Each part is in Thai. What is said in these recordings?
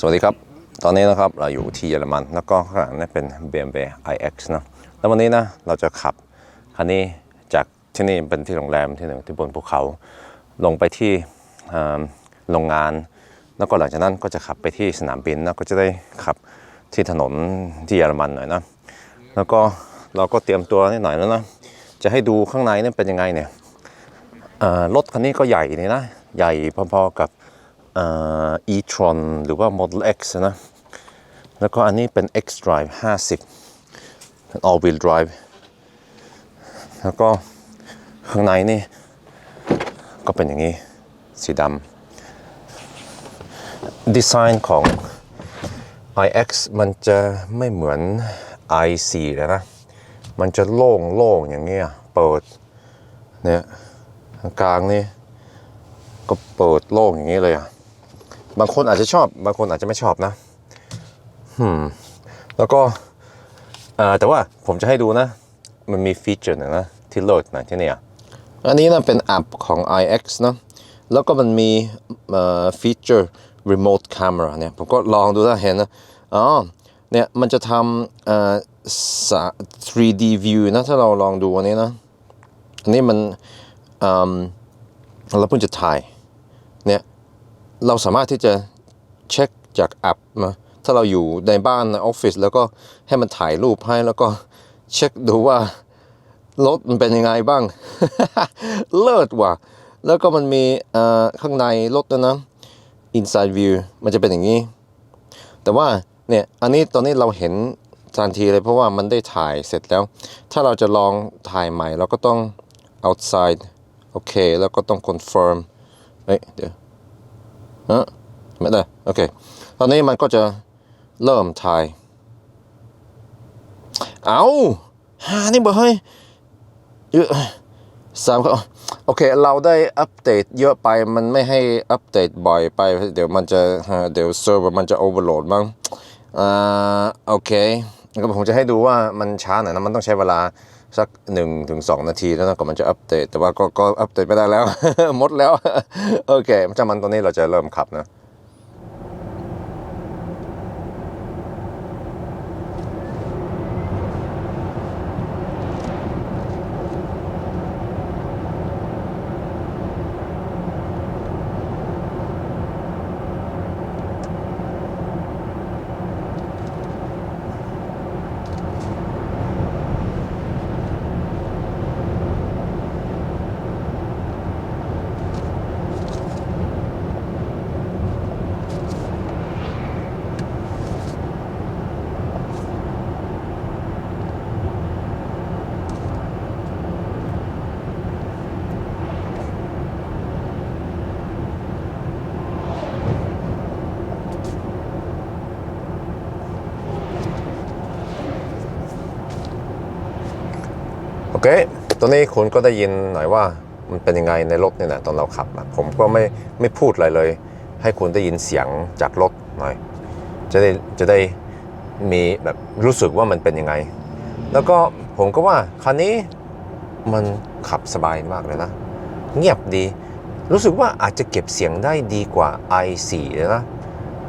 สวัสดีครับ ตอนนี้นะครับเราอยู่ที่เยอรมัน แล้วก็ข้างหลังนี่เป็น BMW iX นะ แล้ววันนี้นะเราจะขับคันนี้จากที่นี่เป็นที่โรงแรมที่หนึ่งที่บนภูเขา ลงไปที่โรงงาน แล้วก็หลังจากนั้นก็จะขับไปที่สนามบินแล้วก็จะได้ขับที่ถนนที่เยอรมันหน่อยนะ แล้วก็เราก็เตรียมตัวนิดหน่อยแล้วนะ จะให้ดูข้างในนี่เป็นยังไงเนี่ยรถคันนี้ก็ใหญ่นี่นะ ใหญ่พอๆกับ e-tron หรือว่า Model X นะ แล้วก็อันนี้เป็น X Drive 50 all wheel drive แล้วก็ข้างในนี่ ก็เป็นอย่างนี้ สีดำดีไซน์ของ iX มันจะไม่เหมือน i4 เลยนะ มันจะโล่งโล่งอย่างเงี้ย เปิด เนี่ยกลางนี่ ก็เปิดโล่งอย่างนี้เลยอะ บางคนอาจจะชอบ บางคนอาจจะไม่ชอบนะอืมแล้วก็แต่ว่าผมจะให้ดูนะ มันมีฟีเจอร์หนึ่งนะที่เลิศนะที่นี่ยอันนี้นะเป็นแอปของ iX นะแล้วก็มันมีฟีเจอร์ remote camera เนี่ย ผมก็ลองดูนะเห็นนะ อ๋อ เนี่ย มันจะทำสา 3D view นะ ถ้าเราลองดูอันนี้นะ อันนี้มันเราเพิ่งจะถ่าย เราสามารถที่จะเช็คจากแอปมาถ้าเราอยู่ในบ้านในออฟฟิศแล้วก็ให้มันถ่ายรูปให้แล้วก็เช็คดูว่ารถมันเป็นยังไงบ้าง เลิศว่ะ แล้วก็มันมีข้างในรถด้วยนะ inside view มันจะเป็นอย่างนี้ แต่ว่าเนี่ยอันนี้ตอนนี้เราเห็นทันทีเลยเพราะว่ามันได้ถ่ายเสร็จแล้ว ถ้าเราจะลองถ่ายใหม่เราก็ต้อง outside โอเค แล้วก็ต้อง confirm เฮ้ยเดี๋ยว ฮะไม่ได้โอเค ตอนนี้มันก็จะเริ่มถ่าย เอาหานี่บ่เฮ้ยเยอะสามครับโอเค เราได้อัปเดตเยอะไปมันไม่ให้อัปเดตบ่อยไป เดี๋ยวมันจะเดี๋ยวเซิร์ฟมันจะโอเวอร์โหลดมั้งอ่าโอเค ก็ผมจะให้ดูว่ามันช้าหน่อยนะมันต้องใช้เวลาสัก1นถึงสนาทีแล้วนะก่อนมันจะอัปเดตแต่ว่าก็ก็อัปเดตไม่ได้แล้ว หมดแล้ว โอเคจามันตอนนี้เราจะเริ่มขับนะ โอเค ตอนนี้คุณก็ได้ยินหน่อยว่ามันเป็นยังไงในรถเนี่ยนะตอนเราขับอะผมก็ไม่ไม่พูดอะไรเลย ให้คุณได้ยินเสียงจากรถหน่อย จะได้จะได้มีแบบรู้สึกว่ามันเป็นยังไง แล้วก็ผมก็ว่าคันนี้มันขับสบายมากเลยนะ เงียบดี รู้สึกว่าอาจจะเก็บเสียงได้ดีกว่า i4 เลยนะ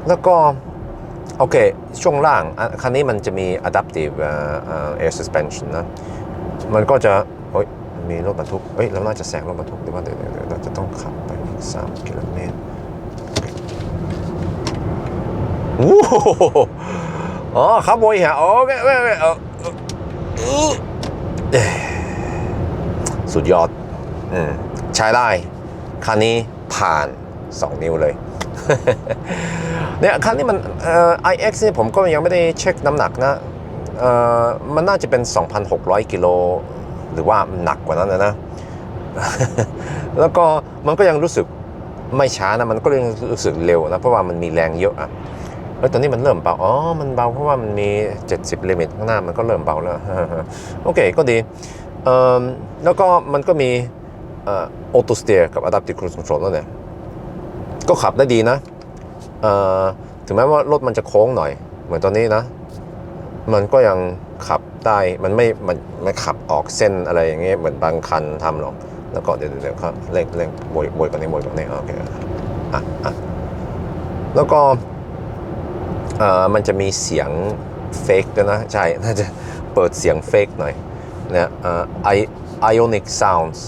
แล้วก็โอเค ช่วงล่าง คันนี้มันจะมี adaptive เอ่อเอ่อ air suspension นะ มันก็จะ มีรถบรรทุกเฮ้ยเราน่าจะแซงรถบรรทุกหรือว่าเดี๋ยวเดี๋ยวเดี๋ยวเราจะต้องขับไปอีก3กิโลเมตรโอ้โหอ๋อขับโวยฮะโอเคโอเคโอเคเออเออเออสุดยอดอืมใช้ได้คันนี้ผ่าน 2 นิ้วเลยเนี่ยคันนี้มันเอ่อ iX นี่ผมก็ยังไม่ได้เช็คน้ำหนักนะเอ่อมันน่าจะเป็น 2,600 กิโล หรือว่าหนักกว่านั้นนะนะ แล้วก็มันก็ยังรู้สึกไม่ช้านะ มันก็ยังรู้สึกเร็วนะ เพราะว่ามันมีแรงเยอะอะแล้วตอนนี้มันเริ่มเบา อ๋อ มันเบาเพราะว่ามันมี 70ลิมิตข้างหน้ามันก็เริ่มเบาแล้ว โอเค ก็ดีแล้วก็มันก็มีออโตสเตียร์กับ Adaptive Cruise Control แล้วเนี่ยก็ขับได้ดีนะถึงแม้ว่ารถมันจะโค้งหน่อย เหมือนตอนนี้นะ มันก็ยังขับ ได้มันไม่มันไม่ขับออกเส้นอะไรอย่างเงี้ยเหมือนบางคันทำหรอก แล้วก็เดี๋ยวเดี๋ยวเดี๋ยวครับเร่งเร่งบวยบวยกว่านี้บวยกว่านี้โอเคอะอะแล้วก็เอ่อมันจะมีเสียงเฟกด้วยนะใช่น่าจะเปิดเสียงเฟกหน่อยนะเอ่อ I ionic sounds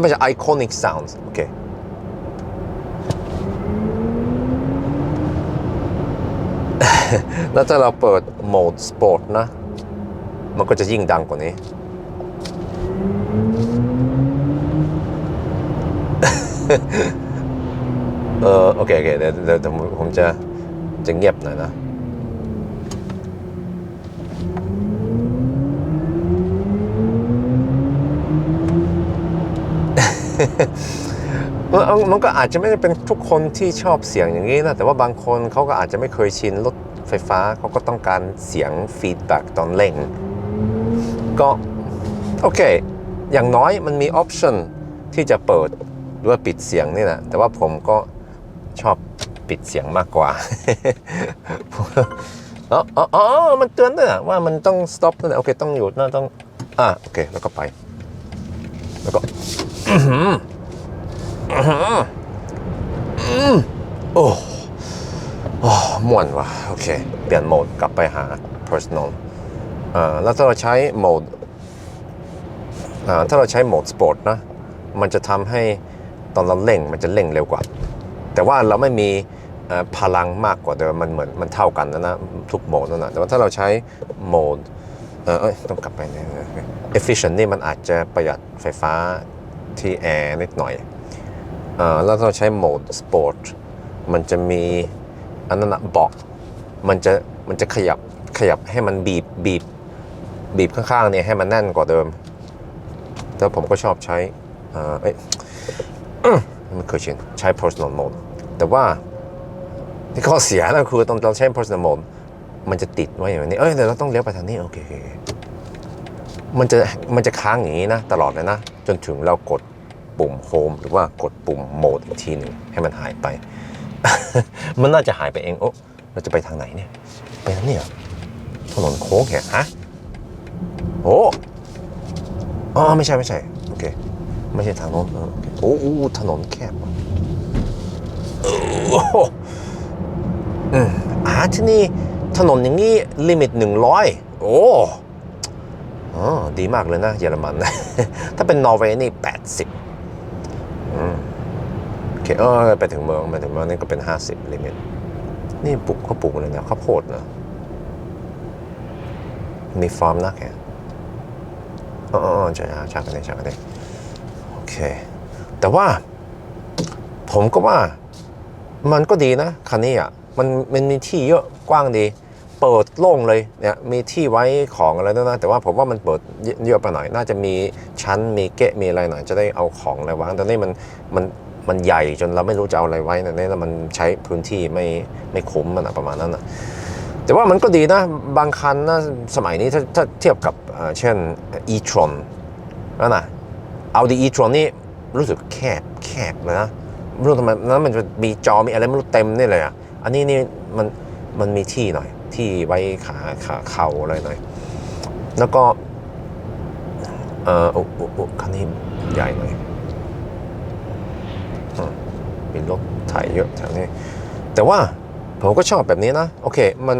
ไม่ใช่ iconic sounds โอเคแล้วถ้าเราเปิดโหมดสปอร์ตนะ มันก็จะยิ่งดังกว่านี้ เออโอเคโอเคเดี๋ยวเดี๋ยวผมจะจะเงียบหน่อยนะมันมันก็อาจจะไม่ได้เป็นทุกคนที่ชอบเสียงอย่างนี้นะ แต่ว่าบางคนเขาก็อาจจะไม่เคยชินรถไฟฟ้าเขาก็ต้องการเสียงฟีดแบ็กตอนเร่ง ก็โอเค อย่างน้อยมันมีออปชันที่จะเปิดหรือว่าปิดเสียงนี่นะแต่ว่าผมก็ชอบปิดเสียงมากกว่าอ๋ออ๋ออ๋อมันเตือนด้วยว่ามันต้อง stop นั่นแหละโอเค ต้องหยุดนะต้องอะโอเค แล้วก็ไป แล้วก็โอ้โอ้ม่วนว่ะ โอเค เปลี่ยนโหมดกลับไปหา personal แล้วถ้าเราใช้โหมดอ่าถ้าเราใช้โหมด sport นะ มันจะทำให้ตอนเราเร่งมันจะเร่งเร็วกว่า แต่ว่าเราไม่มีพลังมากกว่าเดิมมันเหมือนมันเท่ากันนะนะทุกโหมดนั่นนะแต่ว่าถ้าเราใช้โหมดเออเอ้ยต้องกลับไปนี่ย efficient นี่มันอาจจะประหยัดไฟฟ้าที่แอร์นิดหน่อยอแล้วเราใช้โหมดสปอร์ตมันจะมีอันนั้นนะบอกมันจะมันจะขยับขยับให้มันบีบบีบ บีบข้างๆเนี่ยให้มันแน่นกว่าเดิมแต่ผมก็ชอบใช้อ่าเอ้ยมันเคยชินใช้ personal mode แต่ว่าที่ข้อเสียนะคือตอนเราใช้ personal mode มันจะติดไว้อย่างนี้ เอ้ยเดี๋ยวเราต้องเลี้ยวไปทางนี้ โอเค มันจะมันจะค้างอย่างนี้นะ ตลอดเลยนะ จนถึงเรากดปุ่มโฮมหรือว่ากดปุ่มโหมดอีกทีหนึ่งให้มันหายไป มันน่าจะหายไปเอง โอ้เราจะไปทางไหนเนี่ย ไปทางนี้เหรอถนนโค้งแค่ฮะ โอ้อ๋อไม่ใช่ไม่ใช่โอเคไม่ใช่ทางโน้นโอ้โอ้ถนนแคบว่ะโอ้โหอืมอาที่นี่ถนนอย่างนี้ลิมิตหนึ่งร้อยโอ้อ๋อดีมากเลยนะเยอรมันถ้าเป็นนอร์เวย์นี่80โอเคเออไปถึงเมืองไปถึงเมืองนี่ก็เป็น50ลิมิตนี่ปลูกเขาปลูกอะไรนะข้าวโพดนะมีฟาร์มนักแค่ อ๋ออ๋อใช่ใช่กันเลยใช่กันเลยโอเคแต่ว่า ผมก็ว่า มันก็ดีนะ คันนี้อะ มันมันมีที่เยอะกว้างดี เปิดโล่งเลยเนี่ยมีที่ไว้ของอะไรด้วยนะ แต่ว่าผมว่ามันเปิดเยอะไปหน่อย น่าจะมีชั้นมีเกะมีอะไรหน่อยจะได้เอาของอะไรวางแต่นี่มันมันมันใหญ่จนเราไม่รู้จะเอาอะไรไว้นะเนี่ยแล้วมันใช้พื้นที่ไม่ไม่คุ้มมันอะประมาณนั้นนะ แต่ว่ามันก็ดีนะ บางคันนะสมัยนี้ถ้าถ้าเทียบกับเช่น e-tron นั่นนะ Audi e-tron นี่รู้สึกแคบแคบเลยนะไม่รู้ทำไมนั้นมันจะมีจอมีอะไรไม่รู้เต็มนี่เลยอะอันนี้นี่มันมันมีที่หน่อย ที่ไว้ขาขาเข่าอะไรหน่อย แล้วก็เออโอ้โอ้คันนี้ใหญ่หน่อยอืมมีรถถ่ายเยอะแถวนี้แต่ว่าผมก็ชอบแบบนี้นะ โอเค มัน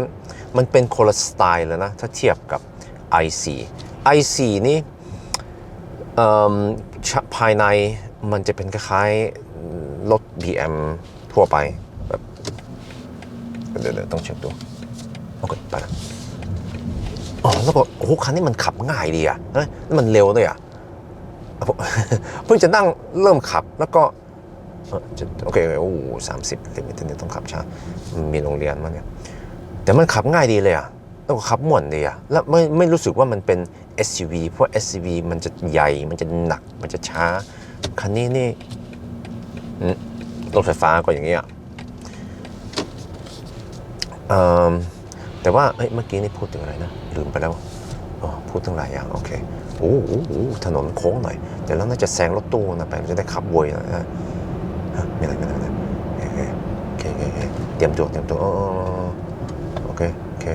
มันเป็นคนละสไตล์เลยนะ ถ้าเทียบกับ i4 i4 นี่ภายในมันจะเป็นคล้ายๆรถ BM ทั่วไปแบบเดี๋ยวต้องเช็คดูโอเคไปแล้วอ๋อแล้วก็โอ้โหคันนี้มันขับง่ายดีอะเฮ้ยแล้วมันเร็วด้วยอะเพิ่งจะนั่งเริ่มขับแล้วก็โอเคโอ้สามสิบลิมิตนี่ต้องขับช้ามีโรงเรียนมั้งเนี่ย แต่มันขับง่ายดีเลยอะแล้วก็ขับม่วนดีอะแล้วไม่ไม่รู้สึกว่ามันเป็น SUV เพราะ SUV มันจะใหญ่ มันจะหนัก มันจะช้า คันนี้นี่รถไฟฟ้าก็อย่างเงี้ยเอ่อแต่ว่าเมื่อกี้นี่พูดถึงอะไรนะ ลืมไปแล้วพูดถึงหลายอย่างโอเคโอ้โหโอ้ถนนโค้งหน่อยเดี๋ยวเราน่าจะแซงรถตู้นะไปมันจะได้ขับวยหน่อยนะไม่อะไรไม่อะไรไม่ไรโอเคโอเคโอเคเตรียมตัวเตรียมตัวอ๋ออ๋ออ๋อ โอเค โอเค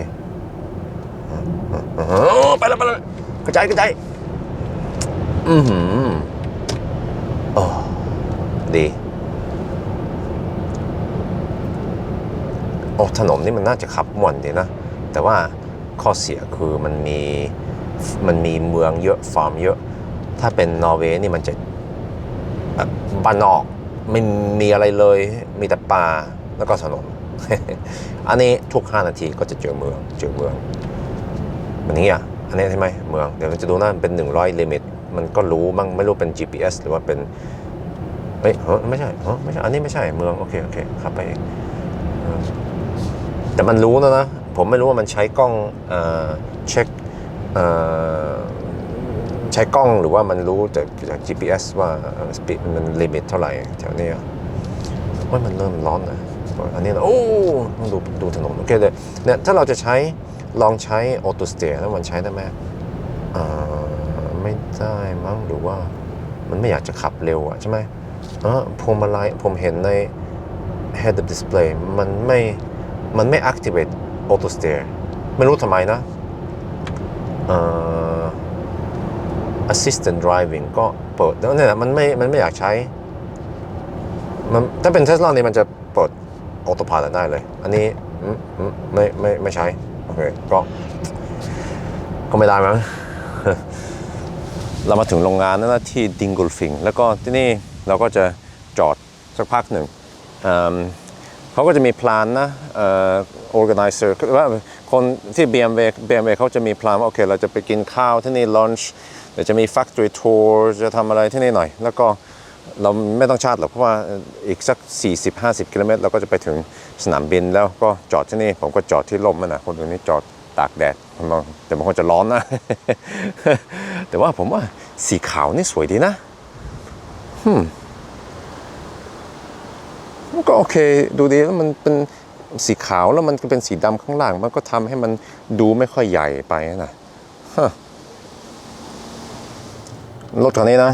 อ๋อไปแล้วไปแล้วกระจายกระจายอือหือโอ้ดีอ้ถนนนี่มันน่าจะขับม่วนดีนะ แต่ว่าข้อเสียคือมันมีมันมีเมืองเยอะฟาร์มเยอะ ถ้าเป็นนอร์เวย์นี่มันจะแบบบ้านนอก ไม่มีอะไรเลยมีแต่ป่าแล้วก็ถนน อันนี้ทุก 5 นาทีก็จะเจอเมืองเจอเมืองแบบนี้อะอันนี้ใช่ไหมเมือง เดี๋ยวเราจะดูนะเป็น 100ลิมิตมันก็รู้มั้งไม่รู้เป็น GPS หรือว่าเป็นเฮ้ยเฮ้ยไม่ใช่เฮ้ยไม่ใช่อันนี้ไม่ใช่เมืองโอเคโอเคขับไปเองแต่มันรู้นะนะ ผมไม่รู้ว่ามันใช้กล้องเอ่อเช็คเอ่อใช้กล้องหรือว่ามันรู้จากจาก GPS ว่าสปีดมันลิมิตเท่าไหร่แถวเนี้ยว่ามันเริ่มร้อนนะ อันนี้นะโอ้ต้องดูดูถนนโอเคเลยเนี่ยถ้าเราจะใช้ลองใช้ออโตสเต r แล้วมันใช้ได้ไหมอ่าไม่ได้มั้งหรือว่ามันไม่อยากจะขับเร็วอะใช่ไหมเออพวงมาลัยผมเห็นใน head up display มันไม่มันไม่ activate auto steer ไม่รู้ทำไมนะเอ่อ assistant driving ก็เปิดแล้วเนี่ยมันไม่มันไม่อยากใช้มันถ้าเป็น Tesla นี่มันจะเปิด auto pilot ได้เลย อันนี้ไม่ไม่ไม่ใช้ โอเค ก็ ก็ไม่ได้มั้งเรามาถึงโรงงานแล้วนะที่ดิงกุลฟิง แล้วก็ที่นี่เราก็จะจอดสักพักหนึ่งเขาก็จะมีพลานนะเอ่อ organizer คือว่าคนที่ BMW BMW เขาจะมีพลานว่าโอเค เราจะไปกินข้าวที่นี่ lunch เดี๋ยวจะมี factory tour จะทำอะไรที่นี่หน่อย แล้วก็ เราไม่ต้องชาร์จหรอกเพราะว่าอีกสัก 40-50 กิโลเมตรเราก็จะไปถึงสนามบินแล้วก็จอดที่นี่ ผมก็จอดที่ร่มนั่นนะคนตรงนี้จอดตากแดดแต่บางคนจะร้อนนะ แต่ว่าผมว่าสีขาวนี่สวยดีนะมันก็โอเคดูดีแล้วมันเป็นสีขาวแล้วมันก็เป็นสีดำข้างล่าง มันก็ทำให้มันดูไม่ค่อยใหญ่ไปนะฮะรถคันนี้นะ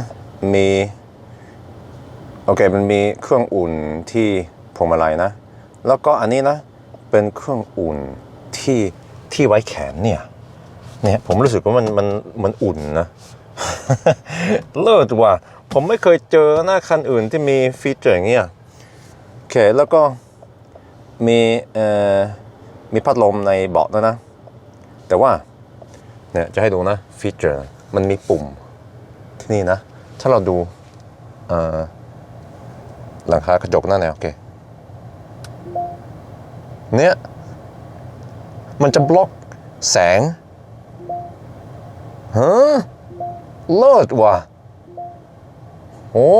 มี โอเคมันมีเครื่องอุ่นที่พวงมาลัยนะ แล้วก็อันนี้นะ เป็นเครื่องอุ่นที่ที่ไว้แขนเนี่ยเนี่ยผมรู้สึกว่ามันมันมันอุ่นนะเลิศว่ะผมไม่เคยเจอหน้าคันอื่นที่มีฟีเจอร์อย่างเงี้ยโอเคแล้วก็มีเอ่อมีพัดลมในเบาะด้วยนะ แต่ว่าเนี่ยจะให้ดูนะฟีเจอร์มันมีปุ่มที่นี่นะ ถ้าเราดูเอ่อ หลังคากระจกนั่นเนี่ยโอเค เนี่ย มันจะบล็อกแสงฮะเลิศว่ะโอ้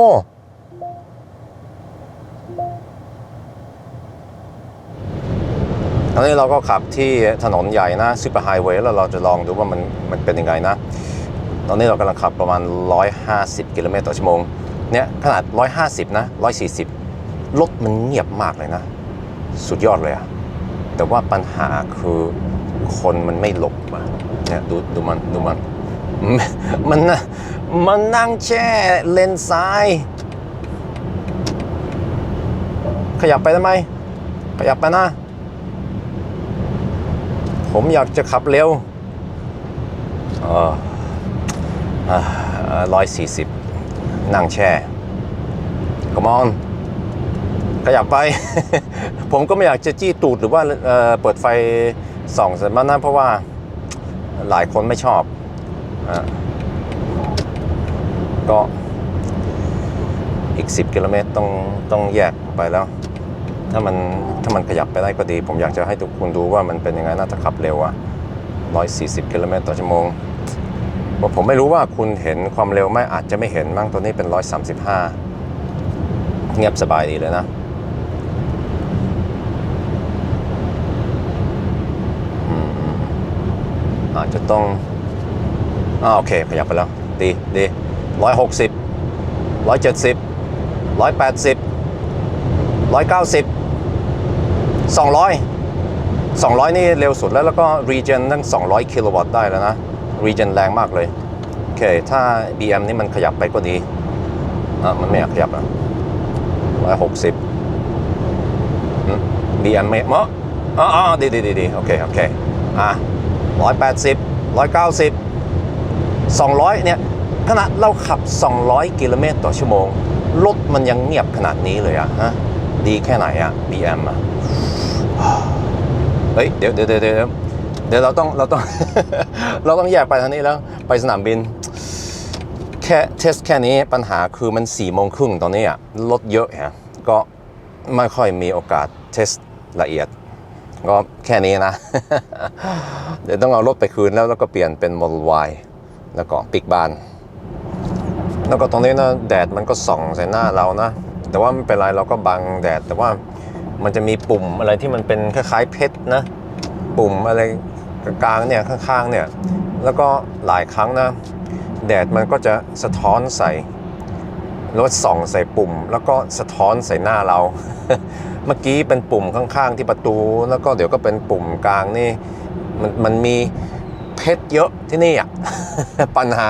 ตอนนี้เราก็ขับที่ถนนใหญ่นะซูเปอร์ไฮเวย์แล้วเราจะลองดูว่ามันมันเป็นยังไงนะ ตอนนี้เรากำลังขับประมาณ 150 กิโลเมตรต่อชั่วโมง เนี่ยขนาด 150 นะ 140 รถมันเงียบมากเลยนะ สุดยอดเลยอะแต่ว่าปัญหาคือคนมันไม่หลบมาเนี่ยดูดูมันดูมัน มันนะมันนั่งแช่เลนซ้าย ขยับไปได้ไหม ขยับไปนะ ผมอยากจะขับเร็วร้อยสี่สิบ นั่งแช่กมอนขยับไป ผมก็ไม่อยากจะจี้ตูดหรือว่าเเปิดไฟส่องใส่มันนะเพราะว่าหลายคนไม่ชอบอะก็อีก 10 กิโลเมตรต้องต้องแยกไปแล้ว ถ้ามันถ้ามันขยับไปได้ก็ดี ผมอยากจะให้ทุกคนดูว่ามันเป็นยังไงน่าจะขับเร็วอะ140 กิโลเมตรต่อชั่วโมง ผมไม่รู้ว่าคุณเห็นความเร็วไหมอาจจะไม่เห็นมั้งตัวนี้เป็น 135 เงียบสบายดีเลยนะ อาจจะต้องอ่าโอเค ขยับไปแล้ว ดีดีร้อยหกสิบร้อยเจ็ดสิบร้อยแปดสิบร้อยเก้าสิบสองร้อยสองร้อยนี่เร็วสุดแล้ว แล้วก็ regen ตั้ง200กิโลวัตต์ได้แล้วนะ regen แรงมากเลย โอเค ถ้า BM นี่มันขยับไปก็ดีอะมันไม่อยากขยับอะร้อยหกสิบ BM ไม่เมาะอ๋ออ๋อดีดีดีดีโอเค โอเค อะร้อยแปดสิบร้อยเก้าสิบสองร้อยเนี่ยขนาดเราขับ 200 กิโลเมตรต่อชั่วโมง รถมันยังเงียบขนาดนี้เลยอะฮะ ดีแค่ไหนอะ BM อะเฮ้ย เดี๋ยวเดี๋ยวเดี๋ยว เดี๋ยวเราต้องเราต้อง เราต้องแยกไปทางนี้แล้วไปสนามบิน แค่เทสแค่นี้ปัญหาคือมัน4ี่โมงครึ่งตอนนี้อะรถเยอะฮะก็ไม่ค่อยมีโอกาสเทสละเอียด ก็แค่นี้นะ เดี๋ยวต้องเอารถไปคืนแล้วแล้วก็เปลี่ยนเป็น Model Y แล้วก็ปิกบาน แล้วก็ตรงนี้นะแดดมันก็ส่องใส่หน้าเรานะ แต่ว่าไม่เป็นไรเราก็บังแดดแต่ว่ามันจะมีปุ่มอะไรที่มันเป็นคล้ายๆเพชรนะ ปุ่มอะไร กลางเนี่ยข้างๆเนี่ยแล้วก็หลายครั้งนะแดดมันก็จะสะท้อนใส่รถส่องใส่ปุ่ม แล้วก็สะท้อนใส่หน้าเรา เมื่อกี้เป็นปุ่มข้างๆ ที่ประตู แล้วก็เดี๋ยวก็เป็นปุ่มกลางนี่มันมันมีเพชรเยอะที่นี่อะปัญหา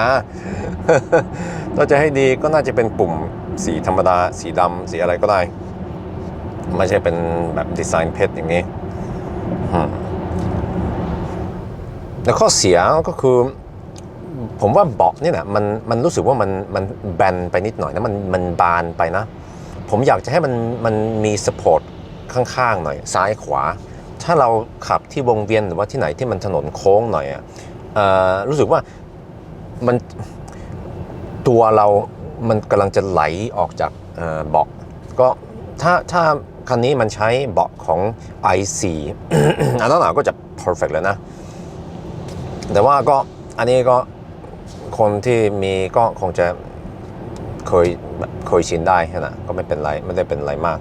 ถ้าจะให้ดีก็น่าจะเป็นปุ่มสีธรรมดา สีดำสีอะไรก็ได้ ไม่ใช่เป็นแบบดีไซน์เพชรอย่างนี้ แล้วข้อเสียก็คือผมว่าเบาะนี่แหละมันมันรู้สึกว่ามันมันแบนไปนิดหน่อยนะมันมันบานไปนะ ผมอยากจะให้มันมันมีสปอร์ตข้างๆหน่อยซ้ายขวา ถ้าเราขับที่วงเวียนหรือว่าที่ไหนที่มันถนนโค้งหน่อยอะเอ่อรู้สึกว่ามันตัวเรามันกำลังจะไหลออกจากเบาะก็ถ้าถ้าคันนี้มันใช้เบาะของ i4 อันนั้นก็จะ perfect เลยนะ แต่ว่าก็อันนี้ก็คนที่มีก็คงจะเคยเคยชินได่นั้นก็ไม่เป็นไรไม่ได้เป็นไรมาก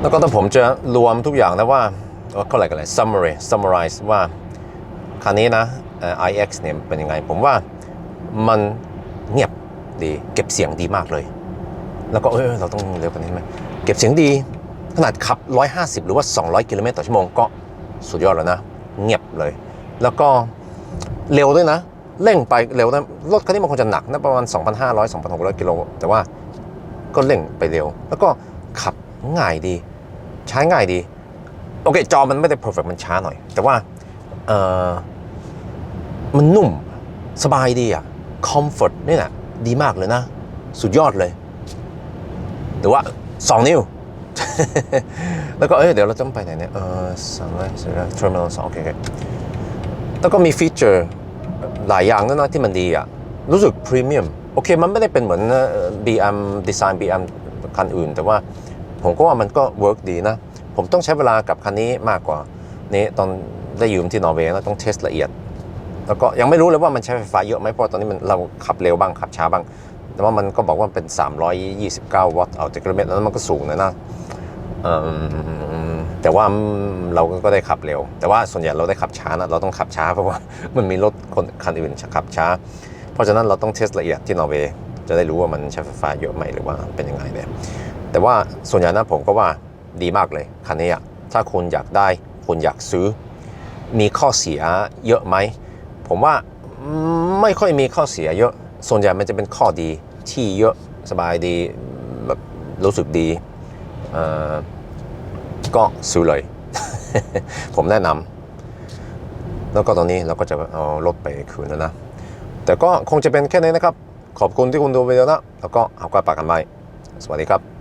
แล้วก็ถ้าผมจะรวมทุกอย่างนะว่าว่าเขาอะไรกันเลย summary summarize ว่าคันนี้นะเอ่อ iX เนี่ยเป็นยังไง ผมว่ามันเงียบดีเก็บเสียงดีมากเลย แล้วก็เออเราต้องเร็วกว่านี้ไหมเก็บเสียงดีขนาดขับ 150 หรือว่า 200 กิโลเมตรต่อชั่วโมงก็สุดยอดแล้วนะ เงียบเลย แล้วก็เร็วด้วยนะ เร่งไปเร็วนะรถคันนี้มันคงจะหนักนะประมาณ 2,500 2,600 กิโล แต่ว่าก็เร่งไปเร็ว แล้วก็ขับง่ายดี ใช้ง่ายดี โอเคจอมันไม่ได้ perfect มันช้าหน่อย แต่ว่าเออมันนุ่มสบายดีอะ comfort นี่แหละดีมากเลยนะ สุดยอดเลย แต่ว่า 2 นิ้วแล้วก็เอ้ยเดี๋ยวเราต้องไปไหนเนี่ยเออสามร้อยสี่ร้อย terminal สองโอเคโอเค แล้วก็มีฟีเจอร์หลายอย่างนะนะที่มันดีอะรู้สึกพรีเมียมโอเคมันไม่ได้เป็นเหมือนเอ่อ BM ดีไซน์ BM คันอื่น แต่ว่าผมก็ว่ามันก็เวิร์กดีนะ ผมต้องใช้เวลากับคันนี้มากกว่า นี้ตอนได้ยืมที่นอร์เวย์แล้วต้องเทสละเอียด แล้วก็ยังไม่รู้เลยว่ามันใช้ไฟฟ้าเยอะไหมเพราะตอนนี้มันเราขับเร็วบ้างขับช้าบ้าง แต่ว่ามันก็บอกว่าเป็น 329 วัตต์เอาจากกิโลเมตรแล้วมันก็สูงเลยนะ แต่ว่าเราก็ได้ขับเร็ว แต่ว่าส่วนใหญ่เราได้ขับช้านะเราต้องขับช้าเพราะว่ามันมีรถคนคันอื่นขับช้า เพราะฉะนั้นเราต้องเทสละเอียดที่นอร์เวย์จะได้รู้ว่ามันใช้ไฟฟ้าเยอะไหมหรือว่าเป็นยังไงเนี่ยแต่ว่าส่วนใหญ่นะผมก็ว่าดีมากเลยคันนี้อะถ้าคุณอยากได้คุณอยากซื้อ มีข้อเสียเยอะไหมผมว่าไม่ค่อยมีข้อเสียเยอะ ส่วนใหญ่มันจะเป็นข้อดีที่เยอะสบายดีแบบรู้สึกดีอ่อ ก็ซื้อเลย ผมแนะนำแล้วก็ตอนนี้เราก็จะเอารถไปคืนแล้วนะ แต่ก็คงจะเป็นแค่นี้นะครับ ขอบคุณที่คุณดูวิดีโอนะ แล้วก็เอากลับปากกันไปสวัสดีครับ